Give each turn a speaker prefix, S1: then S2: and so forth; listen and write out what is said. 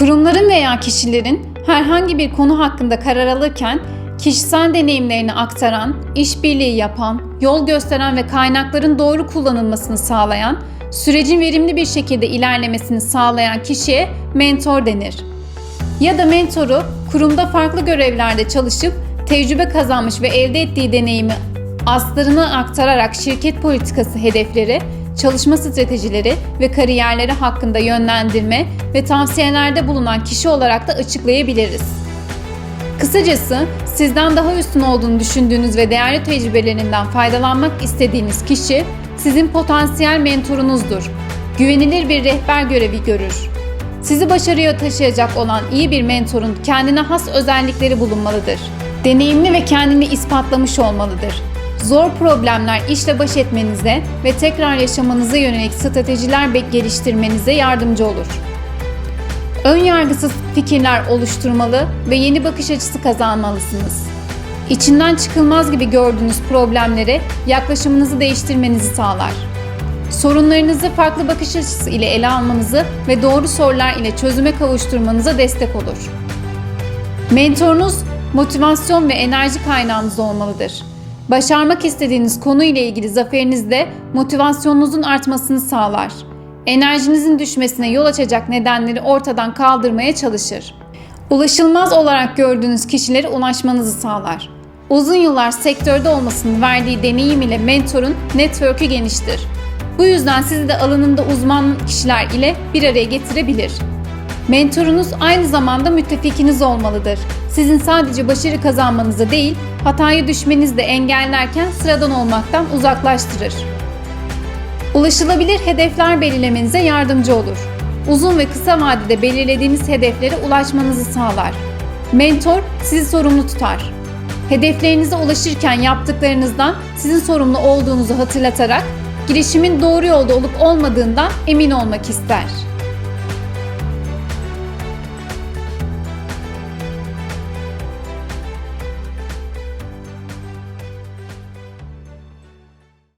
S1: Kurumların veya kişilerin herhangi bir konu hakkında karar alırken kişisel deneyimlerini aktaran, işbirliği yapan, yol gösteren ve kaynakların doğru kullanılmasını sağlayan, sürecin verimli bir şekilde ilerlemesini sağlayan kişiye mentor denir. Ya da mentoru kurumda farklı görevlerde çalışıp tecrübe kazanmış ve elde ettiği deneyimi aslarına aktararak şirket politikası hedefleri, çalışma stratejileri ve kariyerleri hakkında yönlendirme ve tavsiyelerde bulunan kişi olarak da açıklayabiliriz. Kısacası sizden daha üstün olduğunu düşündüğünüz ve değerli tecrübelerinden faydalanmak istediğiniz kişi sizin potansiyel mentorunuzdur. Güvenilir bir rehber görevi görür. Sizi başarıya taşıyacak olan iyi bir mentorun kendine has özellikleri bulunmalıdır. Deneyimli ve kendini ispatlamış olmalıdır. Zor problemler işle baş etmenize ve tekrar yaşamanıza yönelik stratejiler geliştirmenize yardımcı olur. Ön yargısız fikirler oluşturmalı ve yeni bakış açısı kazanmalısınız. İçinden çıkılmaz gibi gördüğünüz problemlere yaklaşımınızı değiştirmenizi sağlar. Sorunlarınızı farklı bakış açısı ile ele almanızı ve doğru sorular ile çözüme kavuşturmanıza destek olur. Mentorunuz motivasyon ve enerji kaynağınız olmalıdır. Başarmak istediğiniz konu ile ilgili zaferinizde motivasyonunuzun artmasını sağlar. Enerjinizin düşmesine yol açacak nedenleri ortadan kaldırmaya çalışır. Ulaşılmaz olarak gördüğünüz kişilere ulaşmanızı sağlar. Uzun yıllar sektörde olmasının verdiği deneyim ile mentorun network'ü geniştir. Bu yüzden sizi de alanında uzman kişiler ile bir araya getirebilir. Mentorunuz aynı zamanda müttefikiniz olmalıdır. Sizin sadece başarı kazanmanızı değil, hataya düşmenizi de engellerken sıradan olmaktan uzaklaştırır. Ulaşılabilir hedefler belirlemenize yardımcı olur. Uzun ve kısa vadede belirlediğiniz hedeflere ulaşmanızı sağlar. Mentor sizi sorumlu tutar. Hedeflerinize ulaşırken yaptıklarınızdan sizin sorumlu olduğunuzu hatırlatarak girişimin doğru yolda olup olmadığından emin olmak ister.